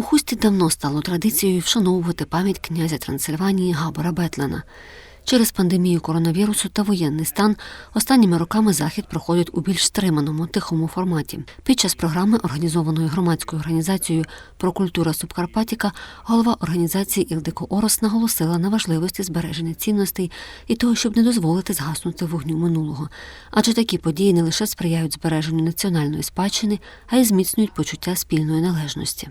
У хусті давно стало традицією вшановувати пам'ять князя Трансильванії Габора Бетлена. Через пандемію коронавірусу та воєнний стан останніми роками захід проходить у більш стриманому тихому форматі. Під час програми, організованої громадською організацією про культура Субкарпатіка, голова організації Ілдико Орос наголосила на важливості збереження цінностей і того, щоб не дозволити згаснути вогню минулого. Адже такі події не лише сприяють збереженню національної спадщини, а й зміцнюють почуття спільної належності.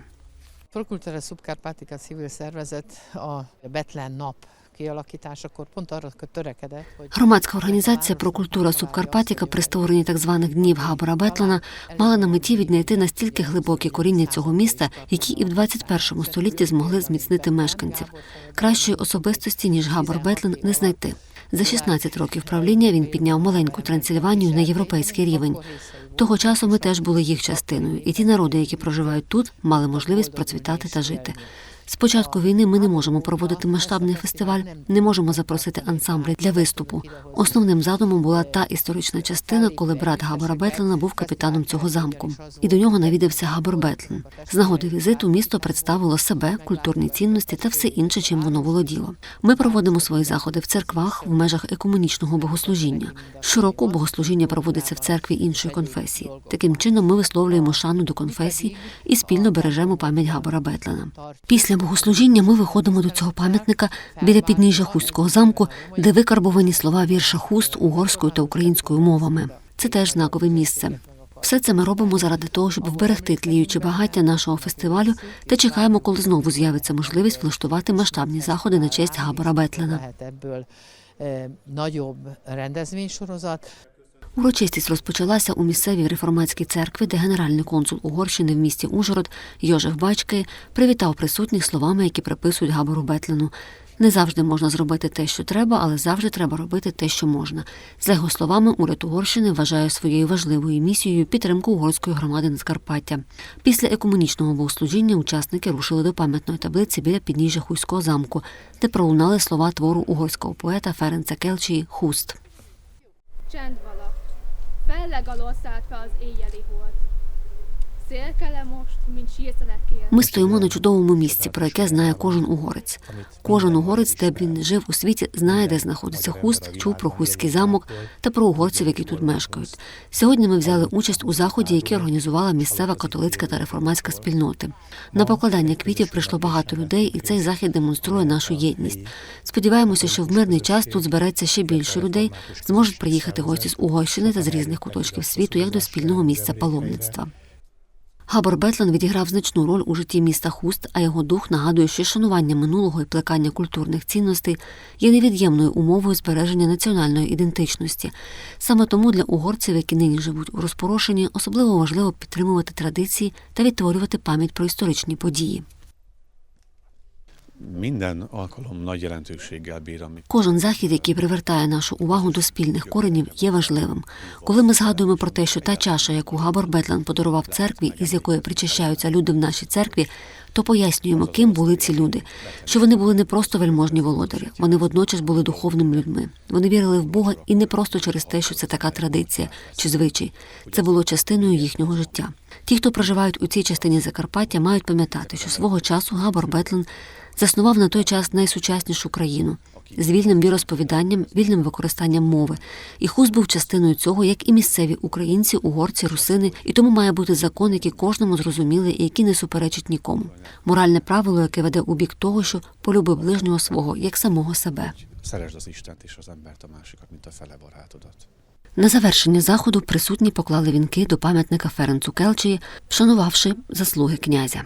Prokultúra Subkárpátika civil szervezet a Betlen nap kialakításakor pont arra törekedett, hogy Громадська організація про культура Субкарпатіка при створенні так званих днів Габора Бетлена мала на меті віднайти настільки глибокі коріння цього міста, які і в 21 столітті змогли зміцнити мешканців. Кращої особистості ніж Габор Бетлен не знайти. За 16 років правління він підняв маленьку Трансильванію на європейський рівень. Того часу ми теж були їх частиною, і ті народи, які проживають тут, мали можливість процвітати та жити. З початку війни ми не можемо проводити масштабний фестиваль, не можемо запросити ансамблі для виступу. Основним задумом була та історична частина, коли брат Габора Бетлена був капітаном цього замку. І до нього навідався Габор Бетлен. З нагоди візиту місто представило себе, культурні цінності та все інше, чим воно володіло. Ми проводимо свої заходи в церквах в межах екуменічного богослужіння. Щороку богослужіння проводиться в церкві іншої конфесії. Таким чином ми висловлюємо шану до конфесій і спільно бережемо пам'ять Габора Бетлена. Після богослужіння ми виходимо до цього пам'ятника біля підніжжя Хустського замку, де викарбовані слова вірша Хуст угорською та українською мовами. Це теж знакове місце. Все це ми робимо заради того, щоб вберегти тліючі багаття нашого фестивалю та чекаємо, коли знову з'явиться можливість влаштувати масштабні заходи на честь Габора Бетлена. Урочистість розпочалася у місцевій реформатській церкві, де генеральний консул Угорщини в місті Ужгород Йожеф Бачки привітав присутніх словами, які приписують Габору Бетлену. Не завжди можна зробити те, що треба, але завжди треба робити те, що можна. За його словами, уряд Угорщини вважає своєю важливою місією підтримку угорської громади Нацкарпаття. Після екуменічного богослужіння учасники рушили до пам'ятної таблиці біля підніжжя Хуйського замку, де пролунали слова твору угорського поета Ференца Келчії Хуст. Felleg alól szállt fel az éjjeli hold. Ми стоїмо на чудовому місці, про яке знає кожен угорець. Кожен угорець, де б він жив у світі, знає, де знаходиться хуст, чув про хуський замок та про угорців, які тут мешкають. Сьогодні ми взяли участь у заході, який організувала місцева католицька та реформатська спільноти. На покладання квітів прийшло багато людей, і цей захід демонструє нашу єдність. Сподіваємося, що в мирний час тут збереться ще більше людей, зможуть приїхати гості з Угорщини та з різних куточків світу, як до спільного місця паломництва. Габор Бетлен відіграв значну роль у житті міста Хуст, а його дух нагадує, що шанування минулого і плекання культурних цінностей є невід'ємною умовою збереження національної ідентичності. Саме тому для угорців, які нині живуть у розпорошенні, особливо важливо підтримувати традиції та відтворювати пам'ять про історичні події. Minden alkalom nagy jelentőséggel bír, ami Кожен захід, який привертає нашу увагу до спільних коренів, є важливим. Коли ми згадуємо про те, що та чаша, яку Габор Бетлен подарував церкві, із якої причащаються люди в нашій церкві, то пояснюємо, ким були ці люди, що вони були не просто вельможні володарі, вони водночас були духовними людьми. Вони вірили в Бога і не просто через те, що це така традиція чи звичай. Це було частиною їхнього життя. Ті, хто проживають у цій частині Закарпаття, мають пам'ятати, що свого часу Габор Бетлен заснував на той час найсучаснішу країну з вільним віросповіданням, вільним використанням мови. І Хуст був частиною цього, як і місцеві українці, угорці, русини, і тому має бути закон, який кожному зрозумілий і який не суперечить нікому. Моральне правило, яке веде у бік того, що полюби ближнього свого як самого себе. На завершення заходу присутні поклали вінки до пам'ятника Ференцу Келчії, вшанувавши заслуги князя.